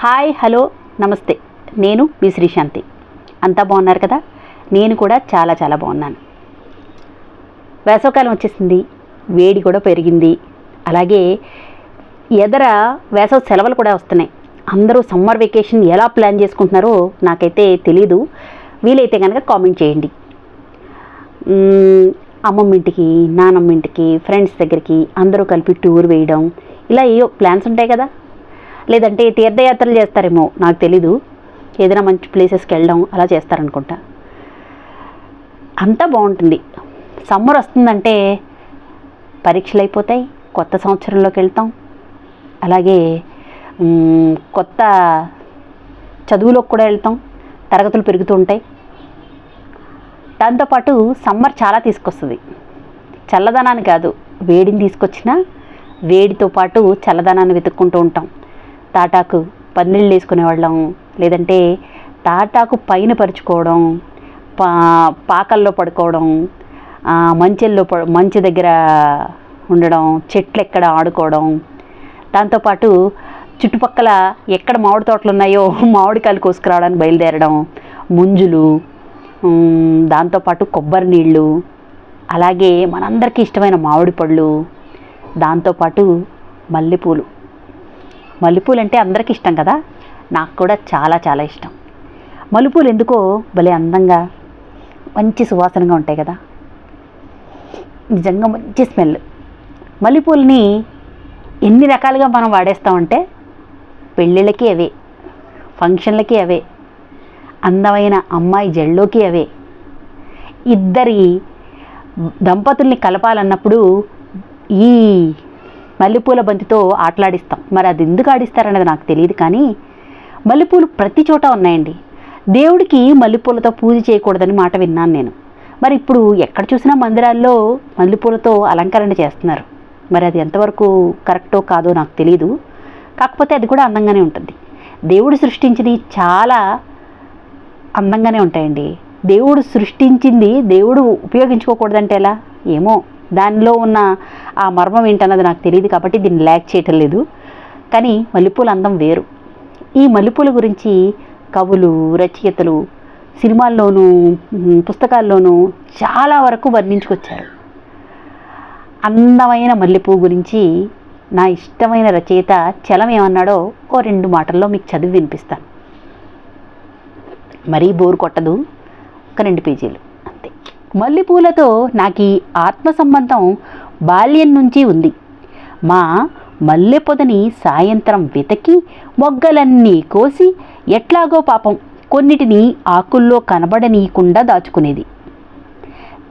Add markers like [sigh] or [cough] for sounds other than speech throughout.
Hi hello నమస్తే. నేను మీ శ్రీశాంతి. అంతా బాగున్నారు కదా? నేను కూడా చాలా చాలా బాగున్నాను. వేసవకాలం వచ్చేసింది వేడి కూడా పెరిగింది. అలాగే ఎదర వేసవ సెలవులు కూడా వస్తున్నాయి. అందరూ సమ్మర్ వెకేషన్ ఎలా ప్లాన్ చేసుకుంటున్నారో నాకైతే తెలీదు. వీలైతే కనుక కామెంట్ చేయండి. అమ్మమ్మ ఇంటికి నానమ్మ ఇంటికి ఫ్రెండ్స్ దగ్గరికి అందరూ కలిపి టూర్ వేయడం ఇలా ఏవో ప్లాన్స్ ఉంటాయి కదా? లేదంటే తీర్థయాత్రలు చేస్తారేమో నాకు తెలీదు. ఏదైనా మంచి ప్లేసెస్కి వెళ్ళడం అలా చేస్తారనుకుంటా. అంతా బాగుంటుంది. సమ్మర్ వస్తుందంటే పరీక్షలు అయిపోతాయి కొత్త సంవత్సరంలోకి వెళ్తాం. అలాగే కొత్త చదువులోకి కూడా వెళ్తాం. తరగతులు పెరుగుతూ ఉంటాయి. దాంతోపాటు సమ్మర్ చాలా తీసుకొస్తుంది. చల్లదనాన్ని కాదు వేడిని తీసుకొచ్చిన వేడితో పాటు చల్లదనాన్ని వెతుక్కుంటూ ఉంటాం. తాటాకు పందిళ్ళు వేసుకునేవాళ్ళం. లేదంటే తాటాకు పైన పరుచుకోవడం పా పాకల్లో పడుకోవడం మంచెల్లో ప మంచి దగ్గర ఉండడం చెట్లు ఎక్కడ ఆడుకోవడం. దాంతోపాటు చుట్టుపక్కల ఎక్కడ మామిడి తోటలు ఉన్నాయో [laughs] మామిడికాయలు కోసుకురావడానికి బయలుదేరడం ముంజులు దాంతోపాటు కొబ్బరి నీళ్ళు అలాగే మనందరికీ ఇష్టమైన మామిడి పళ్ళు దాంతోపాటు మల్లెపూలు. మల్లెపూలు అంటే అందరికీ ఇష్టం కదా? నాకు కూడా చాలా చాలా ఇష్టం. మల్లెపూలు ఎందుకో భలే అందంగా మంచి సువాసనగా ఉంటాయి కదా? నిజంగా మంచి స్మెల్. మల్లెపూలని ఎన్ని రకాలుగా మనం వాడేస్తామంటే పెళ్ళిళ్ళకి అవే ఫంక్షన్లకి అవే అందమైన అమ్మాయి జల్లోకి అవే. ఇద్దరి దంపతుల్ని కలపాలన్నప్పుడు ఈ మల్లెపూల బంతితో ఆటలాడిస్తాం. మరి అది ఎందుకు ఆడిస్తారన్నది నాకు తెలియదు కానీ మల్లెపూలు ప్రతి చోట ఉన్నాయండి. దేవుడికి మల్లెపూలతో పూజ చేయకూడదని మాట విన్నాను నేను. మరి ఇప్పుడు ఎక్కడ చూసినా మందిరాల్లో మల్లెపూలతో అలంకరణ చేస్తున్నారు. మరి అది ఎంతవరకు కరెక్టో కాదో నాకు తెలియదు కాకపోతే అది కూడా అందంగానే ఉంటుంది. దేవుడు సృష్టించినవి చాలా అందంగానే ఉంటాయండి. దేవుడు సృష్టించింది దేవుడు ఉపయోగించుకోకూడదంటే ఎలా? ఏమో. దానిలో ఉన్న ఆ మర్మం ఏంటన్నది నాకు తెలియదు కాబట్టి దీన్ని ల్యాక్ చేయటం లేదు. కానీ మల్లెపూల అందం వేరు. ఈ మల్లెపూల గురించి కవులు రచయితలు సినిమాల్లోనూ పుస్తకాల్లోనూ చాలా వరకు వర్ణించుకొచ్చారు. అందమైన మల్లెపూ గురించి నా ఇష్టమైన రచయిత చలం ఏమన్నాడో ఓ రెండు మాటల్లో మీకు చదివి వినిపిస్తాను. మరీ బోరు కొట్టదు. ఒక రెండు పేజీలు. మల్లెపూలతో నాకు ఈ ఆత్మ సంబంధం బాల్యం నుంచి ఉంది. మా మల్లెపొదని సాయంత్రం వెతకి మొగ్గలన్నీ కోసి ఎట్లాగో పాపం కొన్నిటిని ఆకుల్లో కనబడనీయకుండా దాచుకునేది.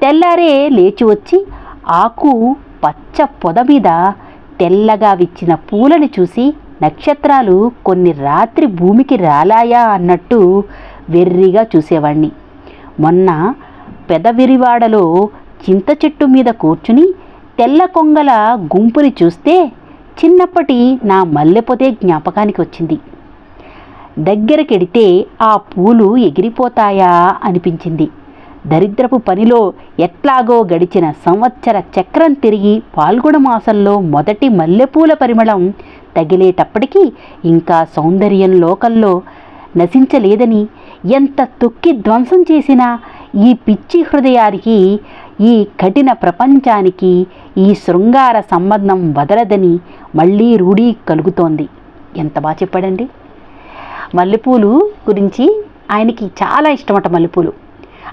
తెల్లారే లేచి వచ్చి ఆకు పచ్చ పొద మీద తెల్లగా విచ్చిన పూలను చూసి నక్షత్రాలు కొన్ని రాత్రి భూమికి రాలాయా అన్నట్టు వెర్రిగా చూసేవాణ్ణి. మొన్న పెదవిరివాడలో చింత చెట్టు మీద కూర్చుని తెల్ల కొంగల గుంపుని చూస్తే చిన్నప్పటి నా మల్లెపోతే జ్ఞాపకానికి వచ్చింది. దగ్గరకెడితే ఆ పూలు ఎగిరిపోతాయా అనిపించింది. దరిద్రపు పనిలో ఎట్లాగో గడిచిన సంవత్సర చక్రం తిరిగి పాల్గొన మాసంలో మొదటి మల్లెపూల పరిమళం తగిలేటప్పటికీ ఇంకా సౌందర్యం లోకల్లో నశించలేదని ఎంత తొక్కి ధ్వంసం చేసినా ఈ పిచ్చి హృదయానికి ఈ కఠిన ప్రపంచానికి ఈ శృంగార సంబంధం వదలదని మళ్ళీ రూఢీ కలుగుతోంది. ఎంత బాగా చెప్పాడండి. మల్లెపూలు గురించి ఆయనకి చాలా ఇష్టమట మల్లెపూలు.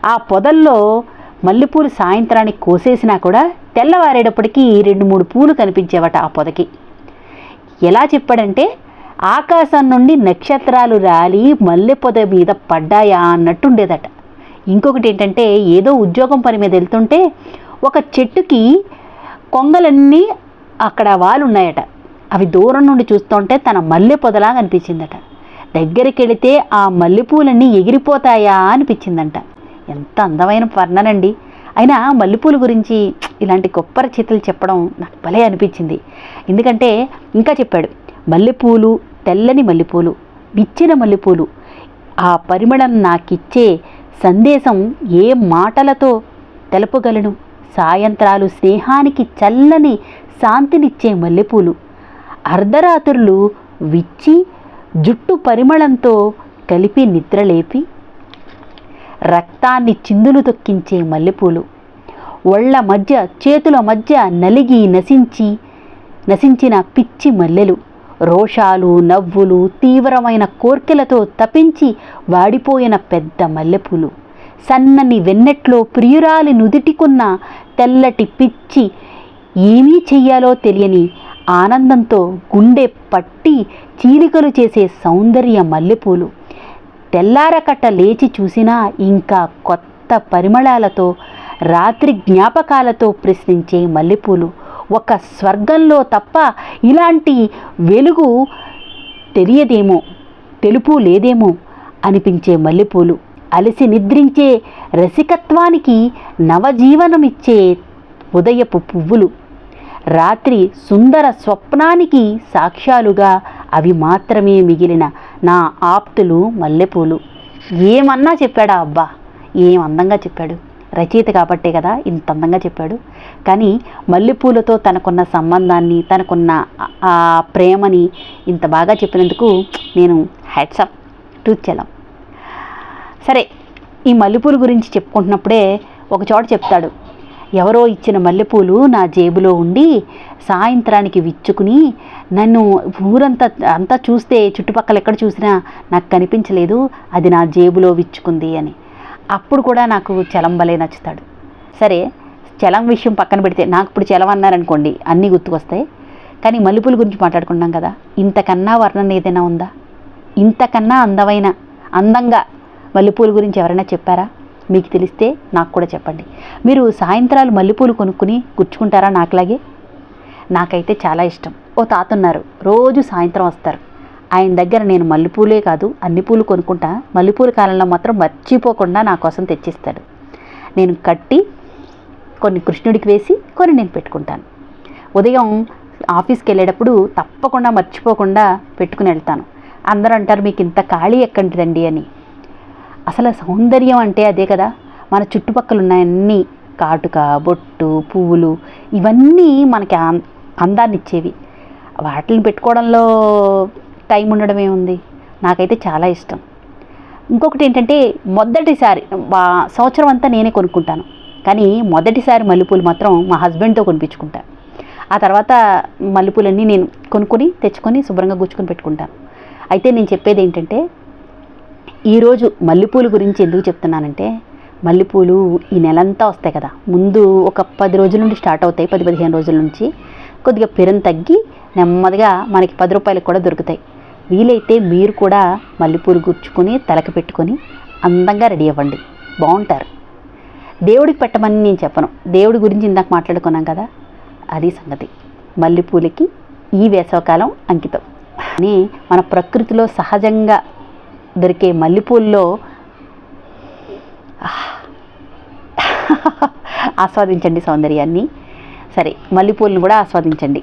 ఆ పొదల్లో మల్లెపూలు సాయంత్రానికి కోసేసినా కూడా తెల్లవారేటప్పటికీ రెండు మూడు పూలు కనిపించేవట ఆ పొదకి. ఎలా చెప్పాడంటే ఆకాశం నుండి నక్షత్రాలు రాలి మల్లె పొద మీద పడ్డాయా అన్నట్టుండేదట. ఇంకొకటి ఏంటంటే ఏదో ఉద్యోగం పని మీద వెళ్తుంటే ఒక చెట్టుకి కొంగలన్నీ అక్కడ వాళ్ళు ఉన్నాయట అవి దూరం నుండి చూస్తుంటే తన మల్లె పొదలాగా అనిపించిందట. దగ్గరికి వెళితే ఆ మల్లెపూలన్నీ ఎగిరిపోతాయా అనిపించిందంట. ఎంత అందమైన వర్ణనండి. అయినా మల్లెపూల గురించి ఇలాంటి గొప్ప రచయితలు చెప్పడం నాకు భలే అనిపించింది. ఎందుకంటే ఇంకా చెప్పాడు మల్లెపూలు తెల్లని మల్లెపూలు విచ్చిన మల్లెపూలు ఆ పరిమళం నాకిచ్చే సందేశం ఏ మాటలతో తెలుపగలను? సాయంత్రాలు స్నేహానికి చల్లని శాంతినిచ్చే మల్లెపూలు. అర్ధరాత్రులు విచ్చి జుట్టు పరిమళంతో కలిపి నిద్రలేపి రక్తాన్ని చిందులు తొక్కించే మల్లెపూలు. ఒళ్ళ మధ్య చేతుల మధ్య నలిగి నశించి నశించిన పిచ్చి మల్లెలు. రోషాలు నవ్వులు తీవ్రమైన కోర్కెలతో తపించి వాడిపోయిన పెద్ద మల్లెపూలు. సన్నని వెన్నెట్లో ప్రియురాలి నుదిటికున్న తెల్లటి పిచ్చి ఏమీ చెయ్యాలో తెలియని ఆనందంతో గుండె పట్టి చీలికలు చేసే సౌందర్య మల్లెపూలు. తెల్లారకట్ట లేచి చూసినా ఇంకా కొత్త పరిమళాలతో రాత్రి జ్ఞాపకాలతో ప్రశ్నించే మల్లెపూలు. ఒక స్వర్గంలో తప్ప ఇలాంటి వెలుగు తెలియదేమో తెలుపు లేదేమో అనిపించే మల్లెపూలు. అలసి నిద్రించే రసికత్వానికి నవజీవనమిచ్చే ఉదయపు పువ్వులు. రాత్రి సుందర స్వప్నానికి సాక్ష్యాలుగా అవి మాత్రమే మిగిలిన నా ఆప్తులు మల్లెపూలు. ఏమన్నా చెప్పాడా అబ్బా? ఏం అందంగా చెప్పాడు? రచయిత కాబట్టే కదా ఇంత అందంగా చెప్పాడు. కానీ మల్లెపూలతో తనకున్న సంబంధాన్ని తనకున్న ఆ- ప్రేమని ఇంత బాగా చెప్పినందుకు నేను హ్యాట్సప్ టు చలం సరే ఈ మల్లెపూలు గురించి చెప్పుకుంటున్నప్పుడే ఒక చోట చెప్తాడు. ఎవరో ఇచ్చిన మల్లెపూలు నా జేబులో ఉండి సాయంత్రానికి విచ్చుకుని నన్ను ఊరంతా అంతా చూస్తే చుట్టుపక్కల ఎక్కడ చూసినా నాకు కనిపించలేదు అది నా జేబులో విచ్చుకుంది అని. అప్పుడు కూడా నాకు చలంబలే నచ్చుతాడు. సరే చలం విషయం పక్కన పెడితే నాకు ఇప్పుడు చలం అన్నారనుకోండి అన్నీ గుర్తుకొస్తాయి. కానీ మలుపుల గురించి మాట్లాడుకున్నాం కదా ఇంతకన్నా వర్ణన ఏదైనా ఉందా? ఇంతకన్నా అందమైన అందంగా మల్లెపూల గురించి ఎవరైనా చెప్పారా? మీకు తెలిస్తే నాకు కూడా చెప్పండి. మీరు సాయంత్రాలు మల్లెపూలు కొనుక్కుని గుచ్చుకుంటారా నాకులాగే? నాకైతే చాలా ఇష్టం. ఓ తాత ఉన్నారు రోజు సాయంత్రం వస్తారు. ఆయన దగ్గర నేను మల్లెపూలే కాదు అన్ని పూలు కొనుక్కుంటా. మల్లెపూల కాలంలో మాత్రం మర్చిపోకుండా నా కోసం తెచ్చిస్తాడు. నేను కట్టి కొన్ని కృష్ణుడికి వేసి కొన్ని నేను పెట్టుకుంటాను. ఉదయం ఆఫీస్కి వెళ్ళేటప్పుడు తప్పకుండా మర్చిపోకుండా పెట్టుకుని వెళ్తాను. అందరూ అంటారు మీకు ఇంత ఖాళీ ఎక్కంటిదండి అని. అసలు సౌందర్యం అంటే అదే కదా. మన చుట్టుపక్కల ఉన్నాయన్నీ కాటుక బొట్టు పువ్వులు ఇవన్నీ మనకి అం- అందాన్ని ఇచ్చేవి. వాటిని పెట్టుకోవడంలో టైం ఉండడం ఏముంది నాకైతే చాలా ఇష్టం. ఇంకొకటి ఏంటంటే మొదటిసారి సంవత్సరం అంతా నేనే కొనుక్కుంటాను. కానీ మొదటిసారి మల్లెపూలు మాత్రం మా హస్బెండ్తో కొనిపించుకుంటా. ఆ తర్వాత మల్లెపూలన్నీ నేను కొనుక్కొని తెచ్చుకొని శుభ్రంగా గుచ్చుకొని పెట్టుకుంటాను అయితే నేను చెప్పేది ఏంటంటే ఈరోజు మల్లెపూలు గురించి ఎందుకు చెప్తున్నానంటే మల్లెపూలు ఈ నెలంతా వస్తాయి కదా. ముందు ఒక పది రోజుల నుండి స్టార్ట్ అవుతాయి. పది పదిహేను రోజుల నుంచి కొద్దిగా పెరం తగ్గి నెమ్మదిగా మనకి పది రూపాయలకు కూడా దొరుకుతాయి. వీలైతే మీరు కూడా మల్లెపూలు గుచ్చుకొని తలకి పెట్టుకొని అందంగా రెడీ అవ్వండి. బాగుంటారు. దేవుడికి పెట్టమని నేను చెప్పను. దేవుడి గురించి ఇందాక మాట్లాడుకున్నాం కదా అది సంగతి. మల్లెపూలకి ఈ వేసవకాలం అంకితం. అని మన ప్రకృతిలో సహజంగా దొరికే మల్లెపూల్లో ఆస్వాదించండి సౌందర్యాన్ని. సరే మల్లెపూలను కూడా ఆస్వాదించండి.